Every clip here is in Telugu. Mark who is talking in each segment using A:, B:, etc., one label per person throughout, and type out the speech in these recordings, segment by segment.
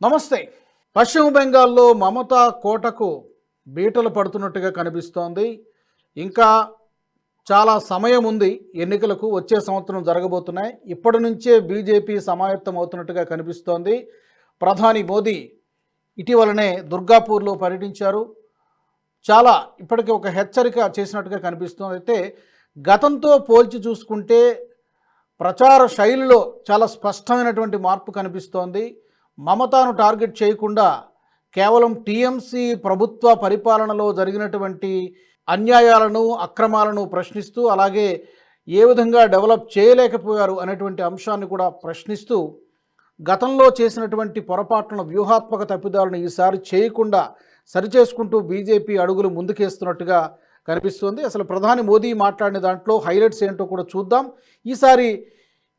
A: నమస్తే. పశ్చిమ బెంగాల్లో మమతా కోటకు బీటలు పడుతున్నట్టుగా కనిపిస్తోంది. ఇంకా చాలా సమయం ఉంది. ఎన్నికలకు వచ్చే సంవత్సరం జరగబోతున్నాయి. ఇప్పటి నుంచే బీజేపీ సమాయత్తం అవుతున్నట్టుగా కనిపిస్తోంది. ప్రధాని మోదీ ఇటీవలనే దుర్గాపూర్లో పర్యటించారు. చాలా ఇప్పటికే ఒక హెచ్చరిక చేసినట్టుగా కనిపిస్తోంది. అయితే గతంతో పోల్చి చూసుకుంటే ప్రచార శైలిలో చాలా స్పష్టమైనటువంటి మార్పు కనిపిస్తోంది. మమతాను టార్గెట్ చేయకుండా కేవలం టీఎంసీ ప్రభుత్వ పరిపాలనలో జరిగినటువంటి అన్యాయాలను అక్రమాలను ప్రశ్నిస్తూ అలాగే ఏ విధంగా డెవలప్ చేయలేకపోయారు అనేటువంటి అంశాన్ని కూడా ప్రశ్నిస్తూ గతంలో చేసినటువంటి పొరపాట్లను వ్యూహాత్మక తప్పిదాలను ఈసారి చేయకుండా సరిచేసుకుంటూ బీజేపీ అడుగులు ముందుకేస్తున్నట్టుగా కనిపిస్తుంది. అసలు ప్రధాని మోదీ మాట్లాడిన దాంట్లో హైలైట్స్ ఏంటో కూడా చూద్దాం. ఈసారి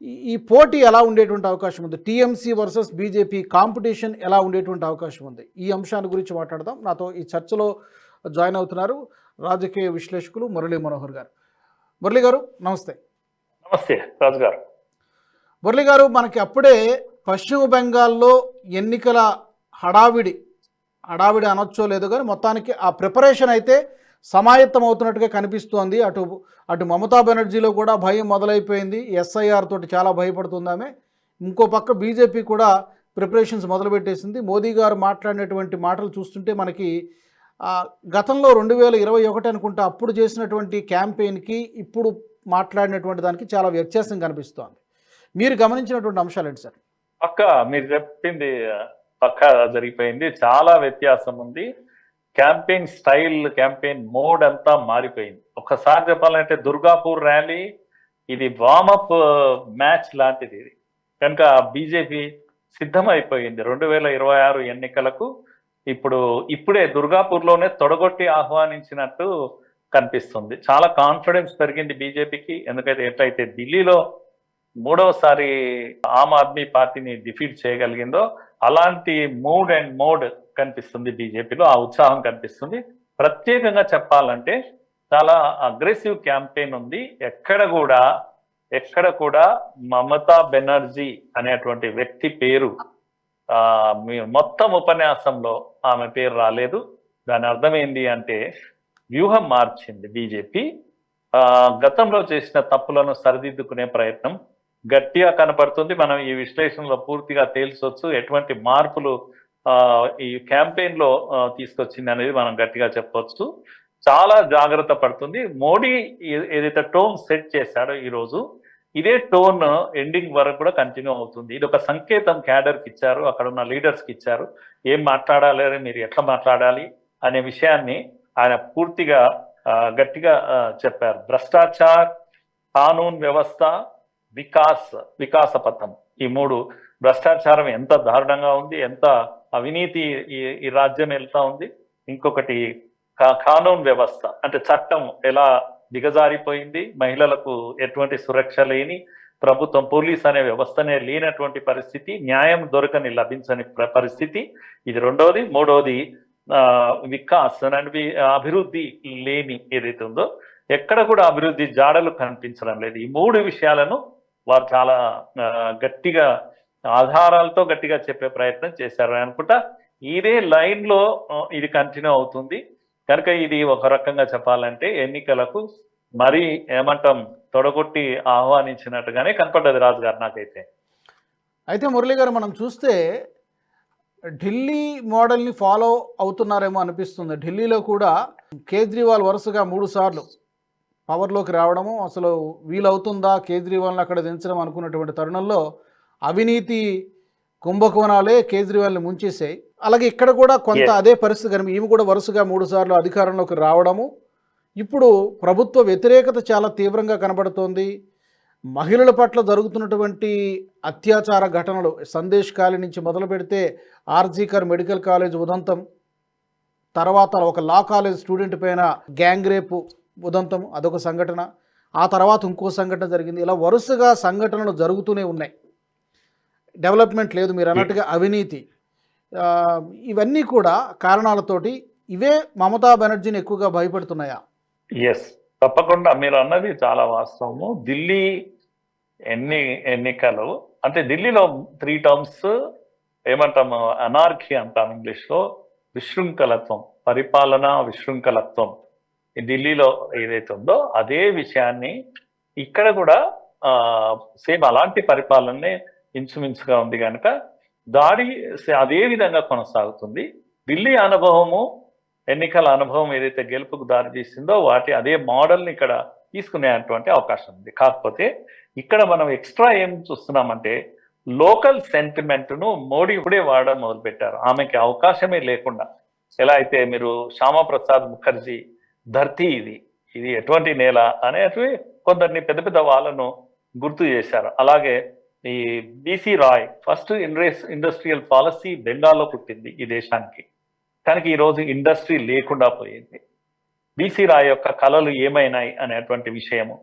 A: ఈ- ఈ పోటీ ఎలా ఉండేటువంటి అవకాశం ఉంది? టీఎంసీ వర్సెస్ బీజేపీ కాంపిటీషన్ ఎలా ఉండేటువంటి అవకాశం ఉంది? ఈ అంశాన్ని గురించి మాట్లాడదాం. నాతో ఈ చర్చలో జాయిన్ అవుతున్నారు రాజకీయ విశ్లేషకులు మురళీ మనోహర్ గారు. మురళీ గారు నమస్తే.
B: నమస్తే రాజు గారు.
A: మురళి గారు మనకి అప్పుడే పశ్చిమ బెంగాల్లో ఎన్నికల హడావిడి హడావిడి అనొచ్చో లేదో కానీ మొత్తానికి ఆ ప్రిపరేషన్ అయితే సమాయత్తం అవుతున్నట్టుగా కనిపిస్తోంది. అటు అటు మమతా బెనర్జీలో కూడా భయం మొదలైపోయింది. ఎస్ఐఆర్ తోటి చాలా భయపడుతుందామే ఇంకో పక్క బీజేపీ కూడా ప్రిపరేషన్స్ మొదలుపెట్టేసింది. మోదీ గారు మాట్లాడినటువంటి మాటలు చూస్తుంటే మనకి గతంలో రెండు వేల ఇరవై ఒకటి అనుకుంటా అప్పుడు చేసినటువంటి క్యాంపెయిన్కి ఇప్పుడు మాట్లాడినటువంటి దానికి చాలా వ్యత్యాసం కనిపిస్తోంది. మీరు గమనించినటువంటి అంశాలు ఏంటి సార్?
B: పక్క మీరు చెప్పింది పక్క జరిగిపోయింది. చాలా వ్యత్యాసం ఉంది. క్యాంపెయిన్ స్టైల్ క్యాంపెయిన్ మోడ్ అంతా మారిపోయింది. ఒకసారి చెప్పాలంటే దుర్గాపూర్ ర్యాలీ ఇది వామప్ మ్యాచ్ లాంటిది ఇది. కనుక బీజేపీ సిద్ధమైపోయింది రెండు వేల ఇరవై ఆరు ఎన్నికలకు. ఇప్పుడు ఇప్పుడే దుర్గాపూర్లోనే తొడగొట్టి ఆహ్వానించినట్టు కనిపిస్తుంది. చాలా కాన్ఫిడెన్స్ పెరిగింది బీజేపీకి. ఎందుకైతే ఎట్లయితే ఢిల్లీలో మూడవసారి ఆమ్ ఆద్మీ పార్టీని డిఫీట్ చేయగలిగిందో అలాంటి మూడ్ అండ్ మోడ్ కనిపిస్తుంది బీజేపీలో ఆ ఉత్సాహం కనిపిస్తుంది. ప్రత్యేకంగా చెప్పాలంటే చాలా అగ్రెసివ్ క్యాంపెయిన్ ఉంది. ఎక్కడ కూడా ఎక్కడ కూడా మమతా బెనర్జీ అనేటువంటి వ్యక్తి పేరు మొత్తం ఉపన్యాసంలో ఆమె పేరు రాలేదు. దాని అర్థం ఏంటి అంటే వ్యూహం మార్చింది బీజేపీ. గతంలో చేసిన తప్పులను సరిదిద్దుకునే ప్రయత్నం గట్టిగా కనపడుతుంది. మనం ఈ విశ్లేషణలో పూర్తిగా తేల్చొచ్చు. ఎటువంటి మార్పులు ఈ క్యాంపెయిన్లో తీసుకొచ్చింది అనేది మనం గట్టిగా చెప్పవచ్చు చాలా జాగ్రత్త పడుతుంది. మోడీ ఏదైతే టోన్ సెట్ చేశాడో ఈరోజు ఇదే టోన్ ఎండింగ్ వరకు కూడా కంటిన్యూ అవుతుంది. ఇది ఒక సంకేతం క్యాడర్కి ఇచ్చారు అక్కడ ఉన్న లీడర్స్కి ఇచ్చారు. ఏం మాట్లాడాలి అని మీరు ఎట్లా మాట్లాడాలి అనే విషయాన్ని ఆయన పూర్తిగా గట్టిగా చెప్పారు. భ్రష్టాచార్ కానూన్ వ్యవస్థ వికాస్ వికాస పథం. ఈ మూడు భ్రష్టాచారం ఎంత దారుణంగా ఉంది ఎంత అవినీతి ఈ ఈ రాజ్యం వెళ్తా ఉంది. ఇంకొకటి కా- కానూన్ వ్యవస్థ అంటే చట్టం ఎలా దిగజారిపోయింది మహిళలకు ఎటువంటి సురక్ష లేని ప్రభుత్వం పోలీస్ అనే వ్యవస్థనే లేనటువంటి పరిస్థితి న్యాయం దొరకని లభించని పరిస్థితి. ఇది రెండవది మూడవది వికాస్ అండ్ అభివృద్ధి లేని ఏదైతే ఉందో ఎక్కడ కూడా అభివృద్ధి జాడలు కనిపించడం లేదు. ఈ మూడు విషయాలను వారు చాలా గట్టిగా ఆధారాలతో గట్టిగా చెప్పే ప్రయత్నం చేశారు అనుకుంటా. ఇదే లైన్లో ఇది కంటిన్యూ అవుతుంది. కనుక ఇది ఒక రకంగా చెప్పాలంటే ఎన్నికలకు మరీ ఏమంటాం తొడగొట్టి ఆహ్వానించినట్టుగానే కనపడ్డది రాజుగారు నాకైతే.
A: అయితే మురళి గారు మనం చూస్తే ఢిల్లీ మోడల్ని ఫాలో అవుతున్నారేమో అనిపిస్తుంది. ఢిల్లీలో కూడా కేజ్రీవాల్ వరుసగా మూడు సార్లు పవర్లోకి రావడము అసలు వీలవుతుందా కేజ్రీవాల్ని అక్కడ దించడం అనుకున్నటువంటి తరుణంలో అవినీతి కుంభకోణాలే కేజ్రీవాల్ని ముంచేసాయి అలాగే ఇక్కడ కూడా కొంత. అదే పరిస్థితి కనిపి ఈమె కూడా వరుసగా మూడు సార్లు అధికారంలోకి రావడము. ఇప్పుడు ప్రభుత్వ వ్యతిరేకత చాలా తీవ్రంగా కనబడుతోంది. మహిళల పట్ల జరుగుతున్నటువంటి అత్యాచార ఘటనలు సందేశ్ కాలి నుంచి మొదలు పెడితే ఆర్జీకర్ మెడికల్ కాలేజ్ ఉదంతం తర్వాత ఒక లా కాలేజ్ స్టూడెంట్ పైన గ్యాంగ్ రేపు ఉదంతం అదొక సంఘటన. ఆ తర్వాత ఇంకో సంఘటన జరిగింది. ఇలా వరుసగా సంఘటనలు జరుగుతూనే ఉన్నాయి. డెవలప్మెంట్ లేదు మీరు అన్నట్టుగా అవినీతి. ఇవన్నీ కూడా కారణాలతోటి ఇవే మమతా బెనర్జీని ఎక్కువగా భయపెడుతున్నాయా?
B: ఎస్ తప్పకుండా మీరు అన్నది చాలా వాస్తవము. ఢిల్లీ ఎన్ని ఎన్నికలు అంటే ఢిల్లీలో త్రీ టర్మ్స్ ఏమంటాము అనార్కీ అంటాం ఇంగ్లీష్లో విశృంఖలత్వం పరిపాలన విశృంఖలత్వం. ఢిల్లీలో ఏదైతే ఉందో అదే విషయాన్ని ఇక్కడ కూడా సేమ్ అలాంటి పరిపాలనే ఇంచుమించుగా ఉంది కనుక దాడి అదే విధంగా కొనసాగుతుంది. ఢిల్లీ అనుభవము ఎన్నికల అనుభవం ఏదైతే గెలుపుకు దారి తీసిందో వాటి అదే మోడల్ని ఇక్కడ తీసుకునేటువంటి అవకాశం ఉంది. కాకపోతే ఇక్కడ మనం ఎక్స్ట్రా ఏం చూస్తున్నామంటే లోకల్ సెంటిమెంట్ను మోడీ ఇప్పుడే వాడడం మొదలుపెట్టారు. ఆమెకి అవకాశమే లేకుండా. ఎలా అయితే మీరు శ్యామప్రసాద్ ముఖర్జీ ధర్తీ ఇది ఇది ఎటువంటి నేల అనేటివి కొందరిని పెద్ద పెద్ద వాళ్ళను గుర్తు చేశారు. అలాగే ఈ బీసీ రాయ్ ఫస్ట్ ఇండ్రస్ ఇండస్ట్రియల్ పాలసీ బెంగాల్లో పుట్టింది ఈ దేశానికి. కనుక ఈరోజు ఇండస్ట్రీ లేకుండా పోయింది. బీసీ రాయ్ యొక్క కళలు ఏమైనాయి అనేటువంటి విషయము.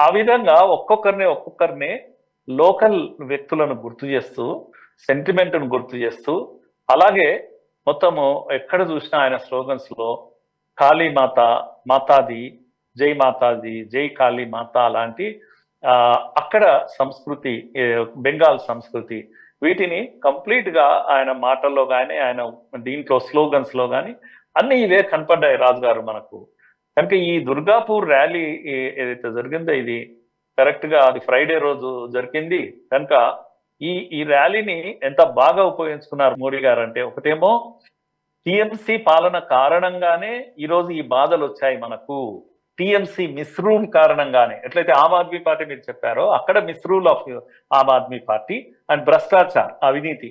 B: ఆ విధంగా ఒక్కొక్కరిని ఒక్కొక్కరిని లోకల్ వ్యక్తులను గుర్తు చేస్తూ సెంటిమెంట్ను గుర్తు చేస్తూ అలాగే మొత్తము ఎక్కడ చూసినా ఆయన స్లోగన్స్లో కాళీమాత కాళీ మాత మాతాది జై మాతాది జై కాళీ మాత లాంటి అక్కడ సంస్కృతి బెంగాల్ సంస్కృతి వీటిని కంప్లీట్గా ఆయన మాటల్లో కానీ ఆయన దీంట్లో స్లోగన్స్లో కానీ అన్ని ఇవే కనపడ్డాయి రాజు గారు మనకు. కనుక ఈ దుర్గాపూర్ ర్యాలీ ఏదైతే జరిగిందో ఇది కరెక్ట్గా అది ఫ్రైడే రోజు జరిగింది. కనుక ఈ ఈ ర్యాలీని ఎంత బాగా ఉపయోగించుకున్నారు మోడీ గారు అంటే ఒకటేమో టిఎంసి పాలన కారణంగానే ఈరోజు ఈ బాధలు వచ్చాయి మనకు. టిఎంసి మిస్రూమ్ కారణంగానే. ఎట్లయితే ఆమ్ ఆద్మీ పార్టీ మీరు చెప్పారో అక్కడ misrule of Aam Aadmi party and Bhrashtachar అవినీతి.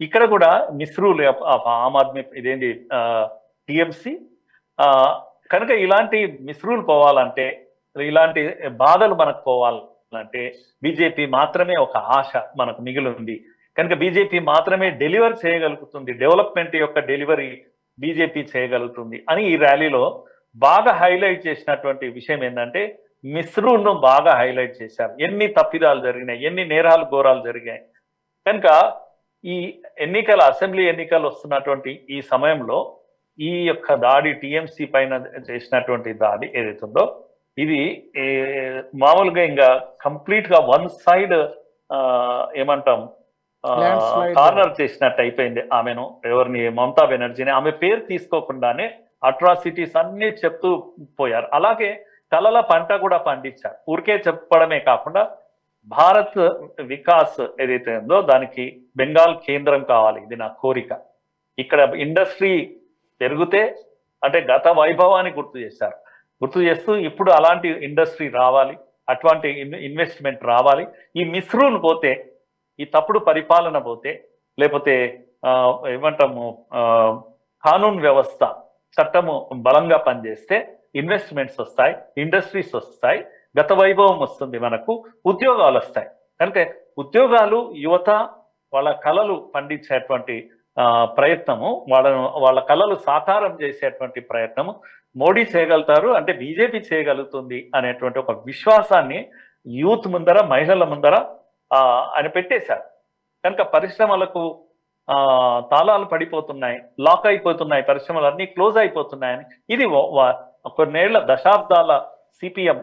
B: ఇక్కడ కూడా మిస్రూల్ ఆఫ్ ఆమ్ ఆద్మీ ఇదేంటి టిఎంసి కనుక ఇలాంటి మిస్రూల్ పోవాలంటే ఇలాంటి బాధలు మనకు పోవాలంటే బీజేపీ మాత్రమే ఒక ఆశ మనకు మిగిలి ఉంది కనుక బీజేపీ మాత్రమే డెలివర్ చేయగలుగుతుంది. డెవలప్మెంట్ యొక్క డెలివరీ బీజేపీ చేయగలుగుతుంది అని ఈ ర్యాలీలో బాగా హైలైట్ చేసినటువంటి విషయం ఏంటంటే మిస్రూల్ను బాగా హైలైట్ చేశారు. ఎన్ని తప్పిదాలు జరిగినాయి ఎన్ని నేరాలు ఘోరాలు జరిగాయి. కనుక ఈ ఎన్నికల అసెంబ్లీ ఎన్నికలు వస్తున్నటువంటి ఈ సమయంలో ఈ యొక్క దాడి టిఎంసి పైన చేసినటువంటి దాడి ఏదైతుందో ఇది మామూలుగా ఇంకా కంప్లీట్గా వన్ సైడ్ ఏమంటాం. కార్నర్ చేసినట్టు అయిపోయింది ఆమెను ఎవరిని మమతా బెనర్జీని. ఆమె పేరు తీసుకోకుండానే అట్రాసిటీస్ అన్ని చెప్తూ పోయారు. అలాగే కలల పంట కూడా పండించారు. ఊరికే చెప్పడమే కాకుండా భారత్ వికాస్ ఏదైతే ఉందో దానికి బెంగాల్ కేంద్రం కావాలి. ఇది నా కోరిక. ఇక్కడ ఇండస్ట్రీ పెరిగితే అంటే గత వైభవాన్ని గుర్తు చేశారు. గుర్తు చేస్తూ ఇప్పుడు అలాంటి ఇండస్ట్రీ రావాలి. అటువంటి ఇన్వెస్ట్మెంట్ రావాలి. ఈ మిస్రూల్ పోతే ఈ తప్పుడు పరిపాలన పోతే లేకపోతే ఏమంటాము కానూన్ వ్యవస్థ చట్టము బలంగా పనిచేస్తే ఇన్వెస్ట్మెంట్స్ వస్తాయి ఇండస్ట్రీస్ వస్తాయి గత వైభవం వస్తుంది మనకు ఉద్యోగాలు వస్తాయి. కనుక ఉద్యోగాలు యువత వాళ్ళ కళలు పండించేటువంటి ప్రయత్నము వాళ్ళను వాళ్ళ కళలు సాకారం చేసేటువంటి ప్రయత్నము మోడీ చేయగలుగుతారు అంటే బీజేపీ చేయగలుగుతుంది అనేటువంటి ఒక విశ్వాసాన్ని యూత్ ముందర మహిళల ముందర అని ఆయన పెట్టేశారు. కనుక పరిశ్రమలకు తాళాలు పడిపోతున్నాయి లాక్ అయిపోతున్నాయి పరిశ్రమలు అన్ని క్లోజ్ అయిపోతున్నాయని. ఇది కొన్నేళ్ళ దశాబ్దాల సిపిఎం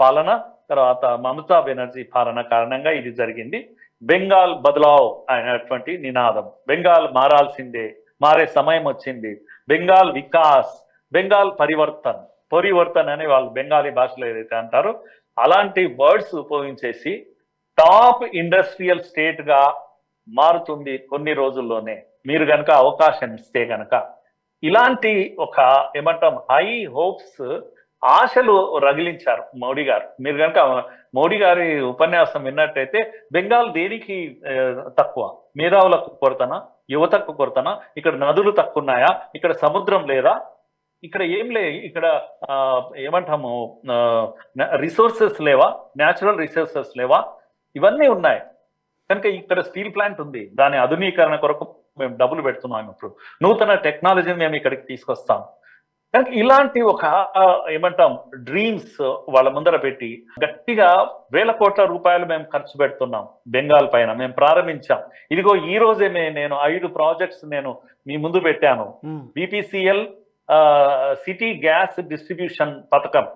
B: పాలన తర్వాత మమతా బెనర్జీ పాలన కారణంగా ఇది జరిగింది. బెంగాల్ బదలావ్ అయినటువంటి నినాదం. బెంగాల్ మారాల్సిందే మారే సమయం వచ్చింది. బెంగాల్ వికాస్ బెంగాల్ పరివర్తన్ పరివర్తన్ అని వాళ్ళు బెంగాలీ భాషలో ఏదైతే అంటారో అలాంటి వర్డ్స్ ఉపయోగించేసి టాప్ ఇండస్ట్రియల్ స్టేట్గా మారుతుంది కొన్ని రోజుల్లోనే. మీరు కనుక అవకాశం ఇస్తే కనుక ఇలాంటి ఒక ఏమంటాం హై హోప్స్ ఆశలు రగిలించారు మోడీ గారు. మీరు కనుక మోడీ గారి ఉపన్యాసం విన్నట్టయితే బెంగాల్ దేనికి తక్కువ? మేధావులకు కొరతనా? యువతకు కొరతనా? ఇక్కడ నదులు తక్కువ ఉన్నాయా ఇక్కడ సముద్రం లేదా? ఇక్కడ ఏం లే ఇక్కడ ఏమంటాము రిసోర్సెస్ లేవా? న్యాచురల్ రిసోర్సెస్ లేవా? ఇవన్నీ ఉన్నాయి. కనుక ఇక్కడ స్టీల్ ప్లాంట్ ఉంది దాని ఆధునీకరణ కొరకు మేము డబ్బులు పెడుతున్నాం ఇప్పుడు. నూతన టెక్నాలజీని మేము ఇక్కడికి తీసుకొస్తాం. కనుక ఇలాంటి ఒక ఏమంటాం డ్రీమ్స్ వాళ్ళ ముందర పెట్టి గట్టిగా వేల కోట్ల రూపాయలు మేము ఖర్చు పెడుతున్నాం బెంగాల్ పైన మేము ప్రారంభించాం. ఇదిగో ఈ రోజే నేను ఐదు ప్రాజెక్ట్స్ నేను మీ ముందు పెట్టాను. బీపీసీఎల్ సిటీ గ్యాస్ డిస్ట్రిబ్యూషన్ పథకం.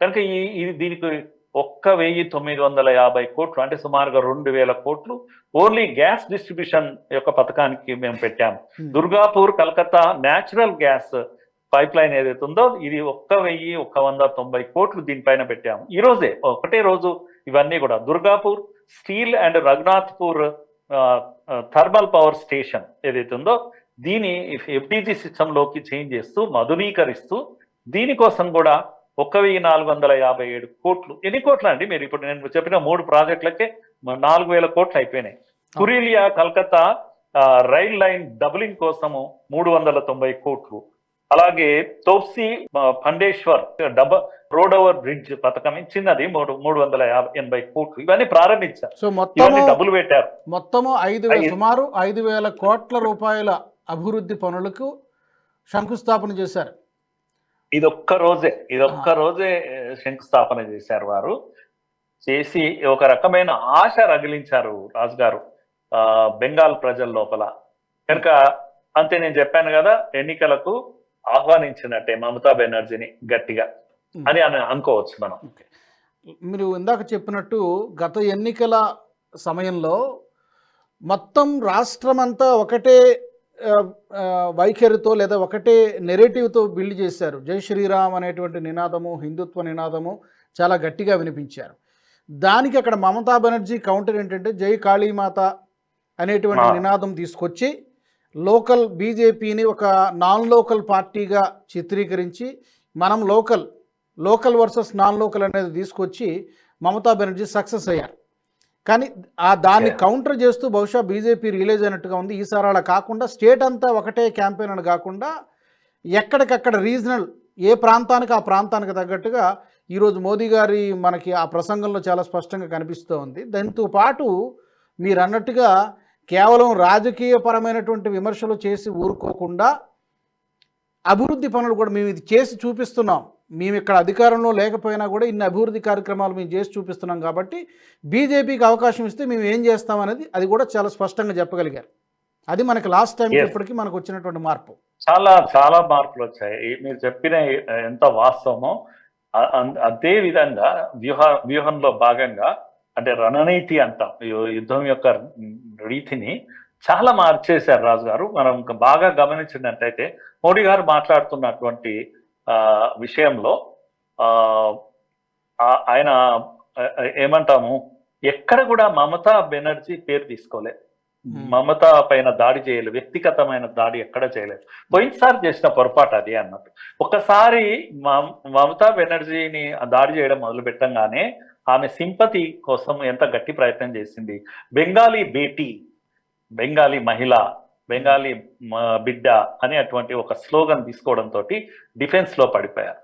B: కనుక ఈ ఇది దీనికి ఒక్క వెయ్యి తొమ్మిది వందల యాభై కోట్లు అంటే సుమారుగా రెండు వేల కోట్లు ఓన్లీ గ్యాస్ డిస్ట్రిబ్యూషన్ యొక్క పథకానికి మేము పెట్టాము
A: Hmm.
B: Durgapur Calcutta natural gas pipeline ఏదైతే ఉందో ఇది ఒక్క వెయ్యి ఒక్క వంద తొంభై కోట్లు దీనిపైన పెట్టాము. ఈ రోజే ఒకటే రోజు ఇవన్నీ కూడా. Durgapur steel and Raghunathpur thermal power station ఏదైతే ఉందో దీని ఎఫ్డిజి సిస్టమ్లోకి చేంజ్ చేస్తూ మధునీకరిస్తూ దీనికోసం కూడా ఒక్క వెయ్యి నాలుగు వందల యాభై ఏడు కోట్లు. ఎన్ని కోట్లు అండి మీరు? ఇప్పుడు నేను చెప్పిన మూడు ప్రాజెక్టులకే నాలుగు వేల కోట్లు అయిపోయినాయి. కురీలియా కల్కత్తా రైల్ లైన్ డబులింగ్ కోసము మూడు వందల తొంభై కోట్లు. అలాగే తోప్సి ఆ, ఫండేశ్వర్ డబ రోడ్ ఓవర్ బ్రిడ్జ్ పథకం చిన్నది మూడు మూడు వందల యాభై ఎనభై కోట్లు. ఇవన్నీ ప్రారంభించారు.
A: సో మొత్తము
B: డబ్బులు పెట్టారు.
A: మొత్తము ఐదు వేల
B: ఐదు-
A: సుమారు ఐదు వేల కోట్ల రూపాయల అభివృద్ధి పనులకు శంకుస్థాపన చేశారు.
B: ఇది ఒక్క రోజే ఇది ఒక్క రోజే శంకుస్థాపన చేశారు వారు. చేసి ఒక రకమైన ఆశ రగిలించారు రాజుగారు ఆ బెంగాల్ ప్రజల లోపల. కనుక అంతే నేను చెప్పాను కదా ఎన్నికలకు ఆహ్వానించినట్టే మమతా బెనర్జీని గట్టిగా అని అని అనుకోవచ్చు మనం.
A: మీరు ఇందాక చెప్పినట్టు గత ఎన్నికల సమయంలో మొత్తం రాష్ట్రం అంతా ఒకటే వైఖరితో లేదా ఒకటే నెరేటివ్తో బిల్డ్ చేశారు. జై శ్రీరామ్ అనేటువంటి నినాదము హిందుత్వ నినాదము చాలా గట్టిగా వినిపించారు. దానికి అక్కడ మమతా బెనర్జీ కౌంటర్ ఏంటంటే జై కాళీమాత అనేటువంటి. నినాదం తీసుకొచ్చి లోకల్ బీజేపీని ఒక నాన్ లోకల్ పార్టీగా చిత్రీకరించి మనం local local versus non local అనేది తీసుకొచ్చి మమతా బెనర్జీ సక్సెస్ అయ్యారు. కానీ ఆ దాన్ని. కౌంటర్ చేస్తూ బహుశా బీజేపీ రిలీజ్ అయినట్టుగా ఉంది. ఈసారి అలా కాకుండా స్టేట్ అంతా ఒకటే క్యాంపెయిన్ అని కాకుండా ఎక్కడికక్కడ రీజనల్ ఏ ప్రాంతానికి ఆ ప్రాంతానికి తగ్గట్టుగా ఈరోజు మోదీ గారి మనకి ఆ ప్రసంగంలో చాలా స్పష్టంగా కనిపిస్తూ ఉంది. దాంతో పాటు మీరు అన్నట్టుగా కేవలం రాజకీయపరమైనటువంటి విమర్శలు చేసి ఊరుకోకుండా అభివృద్ధి పనులు కూడా మేము ఇది చేసి చూపిస్తున్నాం. మేము ఇక్కడ అధికారంలో లేకపోయినా కూడా ఇన్ని అభివృద్ధి కార్యక్రమాలు మేము చేసి చూపిస్తున్నాం కాబట్టి బీజేపీకి అవకాశం ఇస్తే మేము ఏం చేస్తామనేది అది కూడా చాలా స్పష్టంగా చెప్పగలిగారు. అది మనకి లాస్ట్ టైం. ఇప్పటికీ మనకు వచ్చినటువంటి మార్పు.
B: చాలా చాలా మార్పులు వచ్చాయి. మీరు చెప్పిన ఎంత వాస్తవమో అదే విధంగా వ్యూహ వ్యూహంలో భాగంగా అంటే రణనీతి అంటాం యుద్ధం యొక్క రీతిని చాలా మార్చేశారు రాజు గారు మనం ఇంకా బాగా గమనించినట్టయితే మోడీ గారు మాట్లాడుతున్నటువంటి విషయంలో ఆయన ఏమంటాము ఎక్కడ కూడా మమతా బెనర్జీ పేరు తీసుకోలే. మమత పైన దాడి చేయలేదు వ్యక్తిగతమైన దాడి ఎక్కడ చేయలేదు. పోయినసారి చేసిన పొరపాటు అది అన్నట్టు. ఒకసారి మమ- మమతా బెనర్జీని దాడి చేయడం మొదలు పెట్టంగానే ఆమె సింపతి కోసం ఎంత గట్టి ప్రయత్నం చేసింది? బెంగాలీ బేటీ బెంగాలీ మహిళ బెంగాలీ బిడ్డ అనే అటువంటి ఒక స్లోగన్ తీసుకోవడంతో డిఫెన్స్లో పడిపోయారు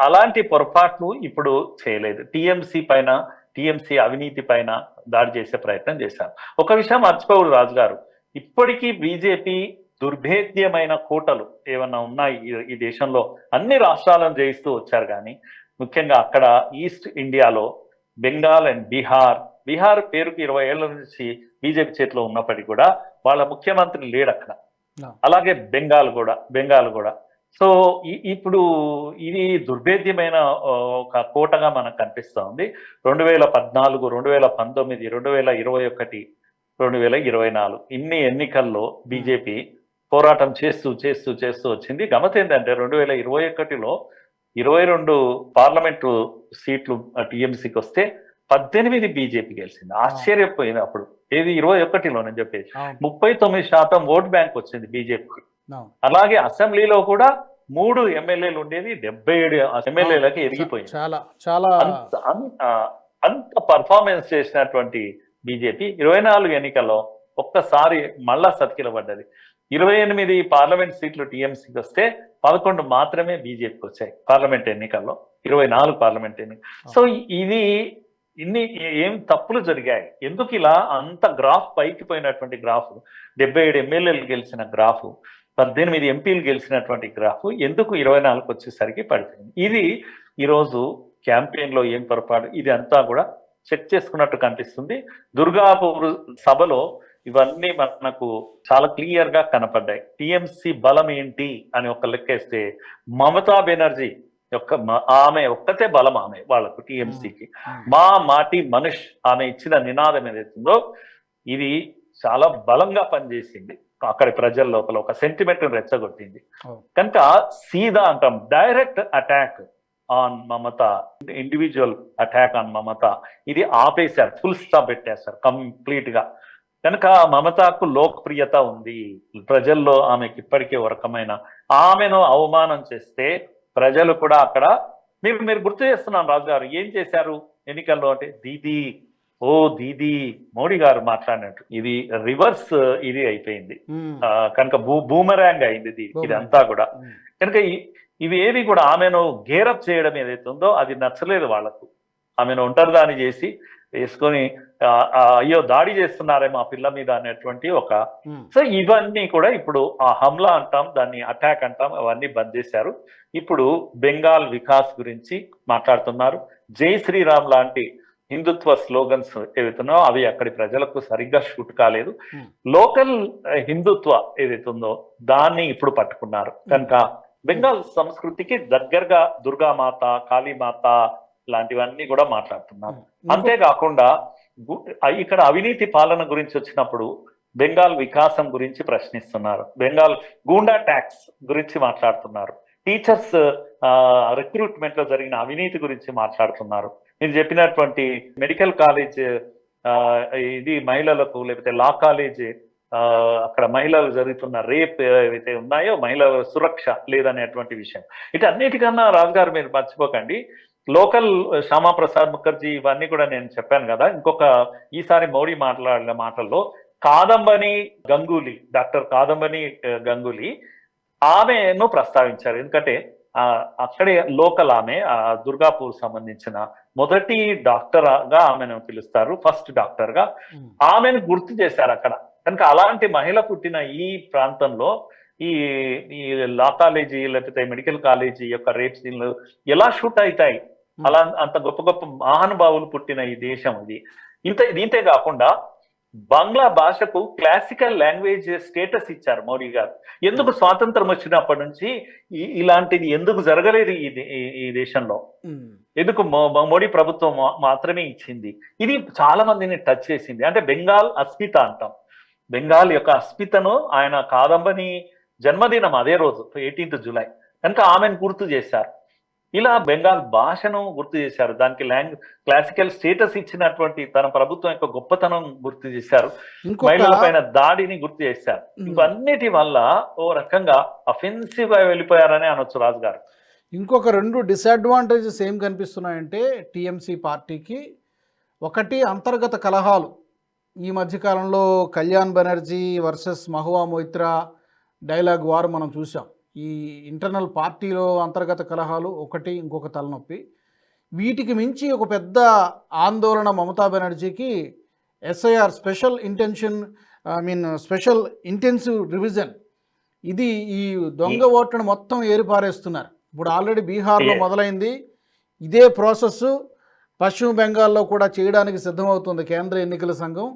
B: అలాంటి పొరపాట్లు ఇప్పుడు చేయలేదు. టిఎంసి పైన టిఎంసి అవినీతి పైన దాడి చేసే ప్రయత్నం చేశారు. ఒక విషయం మర్చిపోకూడదు రాజు గారు ఇప్పటికీ బీజేపీ దుర్భేద్యమైన కోటలు ఏమన్నా ఉన్నాయి ఈ- ఈ దేశంలో? అన్ని రాష్ట్రాలను జయిస్తూ వచ్చారు కానీ ముఖ్యంగా అక్కడ ఈస్ట్ ఇండియాలో బెంగాల్ అండ్ బీహార్ బీహార్ పేరుకి ఇరవై ఏళ్ళ నుంచి బీజేపీ చేతిలో ఉన్నప్పటికీ కూడా వాళ్ళ ముఖ్యమంత్రి లేడు అక్కడ. అలాగే బెంగాల్ కూడా బెంగాల్ కూడా. సో ఇప్పుడు ఇది దుర్భేద్యమైన ఒక కోటగా మనకు కనిపిస్తోంది రెండు వేల పద్నాలుగు రెండు వేల పంతొమ్మిది రెండు వేల ఇరవై ఒకటి రెండు వేల ఇరవై నాలుగు ఇన్ని ఎన్నికల్లో బీజేపీ పోరాటం చేస్తూ చేస్తూ చేస్తూ వచ్చింది. గమత ఏంటంటే రెండు వేల ఇరవై ఒకటిలో ఇరవై రెండు పార్లమెంటు సీట్లు టీఎంసీకి వస్తే పద్దెనిమిది బీజేపీ గెలిచింది. ఆశ్చర్యపోయింది అప్పుడు. ఏది ఇరవై ఒకటిలో నేను
A: అవును,
B: ముప్పై తొమ్మిది శాతం ఓట్ బ్యాంక్ వచ్చింది బీజేపీకి. అలాగే అసెంబ్లీలో కూడా మూడు ఎమ్మెల్యేలు ఉండేది డెబ్బై ఏడు ఎమ్మెల్యేలకి ఎదిగిపోయింది.
A: చాలా చాలా
B: అంత పర్ఫార్మెన్స్ చేసినటువంటి బీజేపీ ఇరవై నాలుగు ఎన్నికల్లో ఒక్కసారి మళ్ళా సతికిలబడ్డది ఇరవై ఎనిమిది పార్లమెంట్ సీట్లు టీఎంసీకి వస్తే పదకొండు మాత్రమే బీజేపీకి వచ్చాయి పార్లమెంట్ ఎన్నికల్లో. ఇరవై నాలుగు పార్లమెంట్ ఎన్నిక. సో ఇది ఇన్ని ఏం తప్పులు జరిగాయి. ఎందుకు ఇలా అంత గ్రాఫ్ పైకి పోయినటువంటి గ్రాఫ్? డెబ్బై ఏడు ఎమ్మెల్యేలు గెలిచిన గ్రాఫ్ పద్దెనిమిది ఎంపీలు గెలిచినటువంటి గ్రాఫ్ ఎందుకు ఇరవై నాలుగు వచ్చేసరికి పడిపోయింది. ఇది ఈరోజు క్యాంపెయిన్లో ఏం పొరపాటు? ఇది అంతా కూడా చెక్ చేసుకున్నట్టు కనిపిస్తుంది. దుర్గాపూర్ సభలో ఇవన్నీ మనకు చాలా క్లియర్గా కనపడ్డాయి. టీఎంసీ బలం ఏంటి అని ఒక లెక్కేస్తే మమతా బెనర్జీ యొక్క ఆమె ఒక్కతే బలం ఆమె వాళ్ళకు టిఎంసీకి. మా మాటి మనుష్ ఆమె ఇచ్చిన నినాదం ఏదైతుందో ఇది చాలా బలంగా పనిచేసింది. అక్కడి ప్రజల లోపల ఒక సెంటిమెంట్ రెచ్చగొట్టింది. కనుక సీదా అంటాం direct attack on Mamata individual attack on Mamata. ఇది ఆపేశారు ఫుల్ స్టాప్ పెట్టేశారు కంప్లీట్గా. కనుక మమతకు లోకప్రియత ఉంది. ప్రజల్లో ఆమెకి ఇప్పటికీ ఒక రకమైన ఆమెను అవమానం చేస్తే ప్రజలు కూడా అక్కడ మీరు మీరు గుర్తు చేస్తున్నాను రాజు గారు ఏం చేశారు ఎన్నికల్లో అంటే దీదీ ఓ దీదీ మోడీ గారు మాట్లాడినట్టు. ఇది రివర్స్ ఇది అయిపోయింది. కనుక భూ బూమరాంగ్ అయింది ఇది. ఇదంతా కూడా. కనుక ఇవి ఏవి కూడా ఆమెను గేరప్ చేయడం ఏదైతే ఉందో అది నచ్చలేదు వాళ్ళకు ఆమెను ఒంటరిదాని చేసి వేసుకొని అయ్యో దాడి చేస్తున్నారేమో ఆ పిల్ల మీద అనేటువంటి ఒక. సో ఇవన్నీ కూడా ఇప్పుడు ఆ హమ్లా అంటాం దాన్ని అటాక్ అంటాం అవన్నీ బంద్ చేశారు. ఇప్పుడు బెంగాల్ వికాస్ గురించి మాట్లాడుతున్నారు. జై శ్రీరామ్ లాంటి హిందుత్వ స్లోగన్స్ ఏవైతున్నాయో అవి అక్కడి ప్రజలకు సరిగ్గా షూట్ కాలేదు. లోకల్ హిందుత్వ ఏదైతే ఉందో దాన్ని ఇప్పుడు పట్టుకున్నారు. కనుక బెంగాల్ సంస్కృతికి దగ్గరగా దుర్గామాత కాళీమాత లాంటివన్నీ కూడా మాట్లాడుతున్నారు అంతేకాకుండా ఇక్కడ అవినీతి పాలన గురించి వచ్చినప్పుడు బెంగాల్ వికాసం గురించి ప్రశ్నిస్తున్నారు. బెంగాల్ గూండా ట్యాక్స్ గురించి మాట్లాడుతున్నారు. టీచర్స్ రిక్రూట్మెంట్లో జరిగిన అవినీతి గురించి మాట్లాడుతున్నారు. మీరు చెప్పినటువంటి మెడికల్ కాలేజ్ ఆ, ఇది మహిళలకు లేకపోతే లా కాలేజ్ ఆ, అక్కడ మహిళలు జరుగుతున్న రేప్ ఏవైతే ఉన్నాయో మహిళల సురక్ష లేదనేటువంటి విషయం. ఇటన్నిటికన్నా రాజు గారు మీరు మర్చిపోకండి. లోకల్ శ్యామా ప్రసాద్ ముఖర్జీ ఇవన్నీ కూడా నేను చెప్పాను కదా. ఇంకొక ఈసారి మోడీ మాట్లాడిన మాటల్లో కాదంబని గంగూలీ డాక్టర్ కాదంబని గంగూలీ ఆమెను ప్రస్తావించారు. ఎందుకంటే అక్కడే లోకల్ ఆమె ఆ దుర్గాపూర్ సంబంధించిన మొదటి డాక్టర్గా ఆమెను పిలుస్తారు ఫస్ట్
A: డాక్టర్గా.
B: ఆమెను గుర్తు చేశారు అక్కడ. కనుక అలాంటి మహిళ పుట్టిన ఈ ప్రాంతంలో ఈ ఈ లా కాలేజీ లేకపోతే మెడికల్ కాలేజీ యొక్క రేప్ సీన్లు ఎలా షూట్ అవుతాయి? అలా అంత గొప్ప గొప్ప మహానుభావులు పుట్టిన ఈ దేశం ఇది. ఇంత దీంతే కాకుండా బంగ్లా భాషకు క్లాసికల్ లాంగ్వేజ్ స్టేటస్ ఇచ్చారు మోడీ గారు. ఎందుకు స్వాతంత్రం వచ్చినప్పటి నుంచి ఇలాంటిది ఎందుకు జరగలేదు ఈ దేశంలో. ఎందుకు మోడీ ప్రభుత్వం మాత్రమే ఇచ్చింది? ఇది చాలా మందిని టచ్ చేసింది. అంటే బెంగాల్ అస్మిత అంటాం. బెంగాల్ యొక్క అస్మితను ఆయన కాదంబని జన్మదినం అదే రోజు ఎయిటీన్త్ జూలై కనుక ఆమెను గుర్తు చేశారు. ఇలా బెంగాల్ భాషను గుర్తు చేశారు. దానికి లాంగ్ క్లాసికల్ స్టేటస్ ఇచ్చినటువంటి తన ప్రభుత్వం యొక్క గొప్పతనం గుర్తు చేశారు. మహిళల
A: ఇంకొక
B: పైన దాడిని గుర్తు చేశారు. ఇవన్నిటి వల్ల ఓ రకంగా అఫెన్సివ్ వెళ్ళిపోయారని అనొచ్చు రాజు గారు
A: ఇంకొక రెండు డిసడ్వాంటేజెస్ ఏం కనిపిస్తున్నాయంటే టీఎంసీ పార్టీకి ఒకటి అంతర్గత కలహాలు. ఈ మధ్యకాలంలో కళ్యాణ్ బెనర్జీ వర్సెస్ మహువా మొయిత్రా డైలాగ్ వారు మనం చూసాం ఈ ఇంటర్నల్ పార్టీలో అంతర్గత కలహాలు ఒకటి ఇంకొక తలనొప్పి. వీటికి మించి ఒక పెద్ద ఆందోళన Mamata బెనర్జీకి SIR special intention I mean special intensive revision. ఇది ఈ దొంగ ఓట్లను మొత్తం ఏరిపారేస్తున్నారు. ఇప్పుడు ఆల్రెడీ బీహార్లో మొదలైంది. ఇదే ప్రాసెస్ పశ్చిమ బెంగాల్లో కూడా చేయడానికి సిద్ధమవుతుంది కేంద్ర ఎన్నికల సంఘం.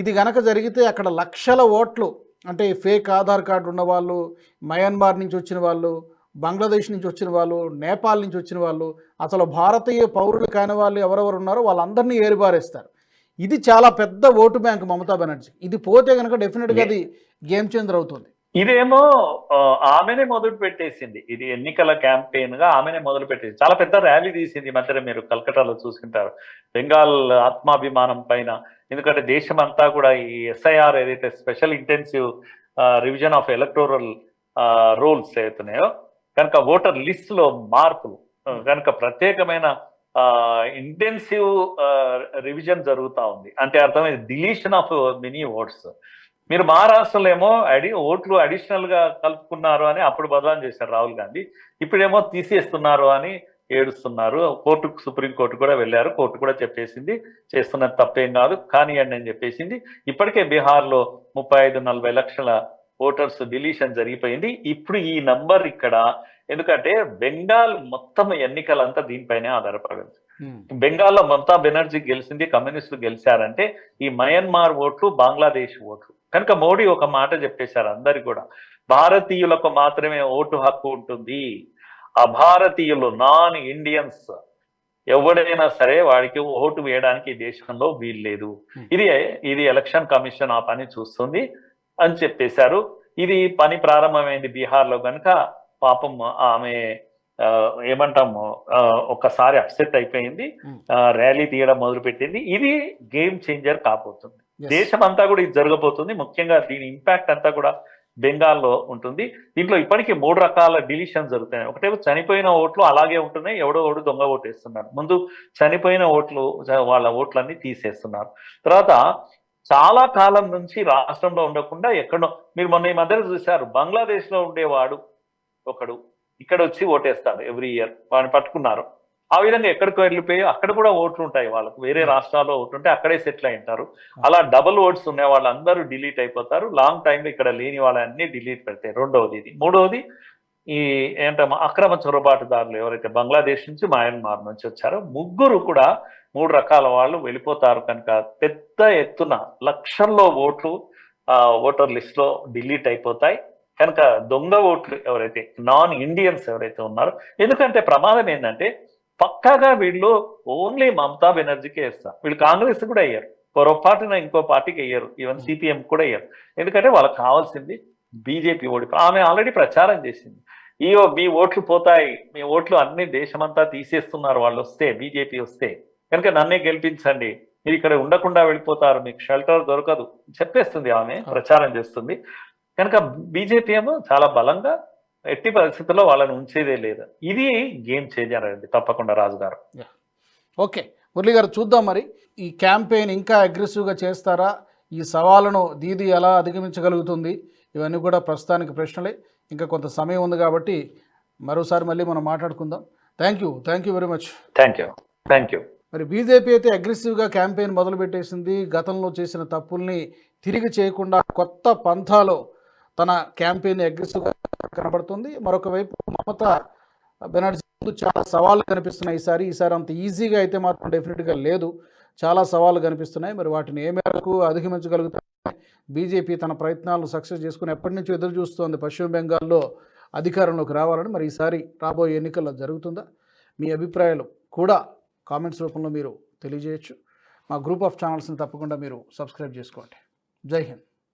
A: ఇది గనక జరిగితే అక్కడ లక్షల ఓట్లు అంటే ఫేక్ ఆధార్ కార్డు ఉన్నవాళ్ళు మయన్మార్ నుంచి వచ్చిన వాళ్ళు బంగ్లాదేశ్ నుంచి వచ్చిన వాళ్ళు నేపాల్ నుంచి వచ్చిన వాళ్ళు అసలు భారతీయ పౌరులు కాని వాళ్ళు ఎవరెవరు ఉన్నారో వాళ్ళందరినీ ఏరిపారేస్తారు ఇది చాలా పెద్ద ఓటు బ్యాంక్ మమతా బెనర్జీ. ఇది పోతే కనుక డెఫినెట్గా అది గేమ్ చేంజర్ అవుతుంది.
B: ఇదేమో ఆమెనే మొదలు పెట్టేసింది. ఇది ఎన్నికల క్యాంపెయిన్గా ఆమెనే మొదలు పెట్టేసింది. చాలా పెద్ద ర్యాలీ తీసింది ఈ మధ్యన మీరు కలకత్తాలో చూసుకుంటారు. బెంగాల్ ఆత్మాభిమానం పైన ఎందుకంటే దేశం అంతా కూడా ఈ ఎస్ఐఆర్ ఏదైతే special intensive revision of electoral rules ఏవైతున్నాయో కనుక ఓటర్ లిస్ట్లో మార్పులు కనుక ప్రత్యేకమైన ఇంటెన్సివ్ రివిజన్ జరుగుతూ ఉంది. అంటే అర్థమైంది డిలీషన్ ఆఫ్ మినీ ఓట్స్ మీరు మహారాష్ట్రలో ఏమో అడి ఓట్లు అడిషనల్గా కలుపుకున్నారు అని అప్పుడు బదలాం చేశారు రాహుల్ గాంధీ. ఇప్పుడేమో తీసేస్తున్నారు అని ఏడుస్తున్నారు. కోర్టుకు సుప్రీంకోర్టు కూడా వెళ్ళారు. కోర్టు కూడా చెప్పేసింది చేస్తున్నది తప్పేం కాదు. కానివ్వండి అని చెప్పేసింది. ఇప్పటికే బీహార్లో ముప్పై ఐదు నలభై లక్షల ఓటర్స్ డిలీషన్ జరిగిపోయింది. ఇప్పుడు ఈ నంబర్ ఇక్కడ ఎందుకంటే బెంగాల్ మొత్తం ఎన్నికలంతా దీనిపైనే ఆధారపడింది. బెంగాల్లో మమతా బెనర్జీ గెలిచింది కమ్యూనిస్టులు గెలిచారంటే ఈ మయన్మార్ ఓట్లు బంగ్లాదేశ్ ఓట్లు. కనుక మోడీ ఒక మాట చెప్పేశారు అందరికి కూడా భారతీయులకు మాత్రమే ఓటు హక్కు ఉంటుంది. అభారతీయులు నాన్ ఇండియన్స్ ఎవడైనా సరే వాడికి ఓటు వేయడానికి దేశంలో వీల్లేదు. ఇది ఇది ఎలక్షన్ కమిషన్ ఆ పని చూస్తుంది అని చెప్పేశారు. ఇది పని ప్రారంభమైంది బీహార్లో కనుక పాపం ఆమె ఏమంటాము ఒక్కసారి అప్సెట్ అయిపోయింది. ర్యాలీ తీయడం మొదలుపెట్టింది. ఇది గేమ్ చేంజర్ కాబోతుంది. దేశం అంతా కూడా ఇది జరగబోతుంది. ముఖ్యంగా దీని ఇంపాక్ట్ అంతా కూడా బెంగాల్లో ఉంటుంది. దీంట్లో ఇప్పటికీ మూడు రకాల డిలిషన్ జరుగుతున్నాయి. ఒకటేమో చనిపోయిన ఓట్లు అలాగే ఉంటున్నాయి. ఎవడో ఓడు దొంగ ఓటు వేస్తున్నారు. ముందు చనిపోయిన ఓట్లు వాళ్ళ ఓట్లన్నీ తీసేస్తున్నారు. తర్వాత చాలా కాలం నుంచి రాష్ట్రంలో ఉండకుండా ఎక్కడో మీరు మొన్న ఈ మధ్యన చూశారు బంగ్లాదేశ్లో ఉండేవాడు ఒకడు. ఇక్కడ వచ్చి ఓటేస్తాడు ఎవ్రీ ఇయర్. వాడిని పట్టుకున్నారు. ఆ విధంగా ఎక్కడికి వెళ్ళిపోయి అక్కడ కూడా ఓట్లు ఉంటాయి వాళ్ళకు. వేరే రాష్ట్రాల్లో ఓట్లు ఉంటే అక్కడే సెటిల్ అయి ఉంటారు. అలా డబుల్ ఓట్స్ ఉన్న వాళ్ళందరూ డిలీట్ అయిపోతారు. లాంగ్ టైంలో ఇక్కడ లేని వాళ్ళన్ని డిలీట్ పెడతాయి. రెండవది ఇది. మూడవది ఈ ఏంటమ్మా అక్రమ చొరబాటుదారులు ఎవరైతే బంగ్లాదేశ్ నుంచి మయన్మార్ నుంచి వచ్చారో ముగ్గురు కూడా మూడు రకాల వాళ్ళు వెళ్ళిపోతారు కనుక పెద్ద ఎత్తున లక్షల్లో ఓట్లు ఆ ఓటర్ లిస్ట్లో డిలీట్ అయిపోతాయి. కనుక దొంగ ఓట్లు ఎవరైతే నాన్ ఇండియన్స్ ఎవరైతే ఉన్నారో ఎందుకంటే ప్రమాదం ఏంటంటే పక్కాగా వీళ్ళు ఓన్లీ మమతా బెనర్జీకి వేస్తారు వీళ్ళు కాంగ్రెస్ కూడా అయ్యారు పొరపాటున ఇంకో పార్టీకి అయ్యారు ఈవెన్ సిపిఎం కూడా అయ్యారు ఎందుకంటే వాళ్ళకి కావాల్సింది బీజేపీ ఓడి. ఆమె ఆల్రెడీ ప్రచారం చేసింది. ఈయో మీ ఓట్లు పోతాయి. మీ ఓట్లు అన్ని దేశమంతా తీసేస్తున్నారు. వాళ్ళు వస్తే బీజేపీ వస్తే. కనుక నన్నే గెలిపించండి. మీరు ఇక్కడ ఉండకుండా వెళ్ళిపోతారు. మీకు షెల్టర్ దొరకదు. చెప్పేస్తుంది ఆమె ప్రచారం చేస్తుంది. కనుక బీజేపీ ఏమో చాలా బలంగా ఎట్టి పరిస్థితుల్లో వాళ్ళని ఉంచేదే లేదు. ఇది గేమ్ చేంజర్ అండి తప్పకుండా రాజు గారు
A: ఓకే మురళి గారు చూద్దాం మరి. ఈ క్యాంపెయిన్ ఇంకా అగ్రెసివ్గా చేస్తారా? ఈ సవాళ్ళను దీది ఎలా అధిగమించగలుగుతుంది? ఇవన్నీ కూడా ప్రస్తుతానికి ప్రశ్నలే. ఇంకా కొంత సమయం ఉంది కాబట్టి మరోసారి మళ్ళీ మనం మాట్లాడుకుందాం. Thank you thank you very much
B: thank you thank you
A: మరి బీజేపీ అయితే అగ్రెసివ్గా క్యాంపెయిన్ మొదలుపెట్టేసింది. గతంలో చేసిన తప్పుల్ని తిరిగి చేయకుండా కొత్త పంథాలో తన క్యాంపెయిన్ అగ్రెసివ్గా కనబడుతుంది. మరొక వైపు మమత బెనర్జీ ముందు చాలా సవాళ్ళు కనిపిస్తున్నాయి. ఈసారి ఈసారి అంత ఈజీగా అయితే మాత్రం డెఫినెట్గా లేదు. చాలా సవాళ్ళు కనిపిస్తున్నాయి. మరి వాటిని ఏ మేరకు అధిగమించగలుగుతాయి బీజేపీ తన ప్రయత్నాలను సక్సెస్ చేసుకుని ఎప్పటి నుంచో ఎదురు చూస్తోంది. పశ్చిమ బెంగాల్లో అధికారంలోకి రావాలని మరి ఈసారి రాబోయే ఎన్నికల్లో జరుగుతుందా? మీ అభిప్రాయాలు కూడా కామెంట్స్ రూపంలో మీరు తెలియజేయచ్చు. మా గ్రూప్ ఆఫ్ ఛానల్స్ని తప్పకుండా మీరు సబ్స్క్రైబ్ చేసుకోండి. జై హింద్.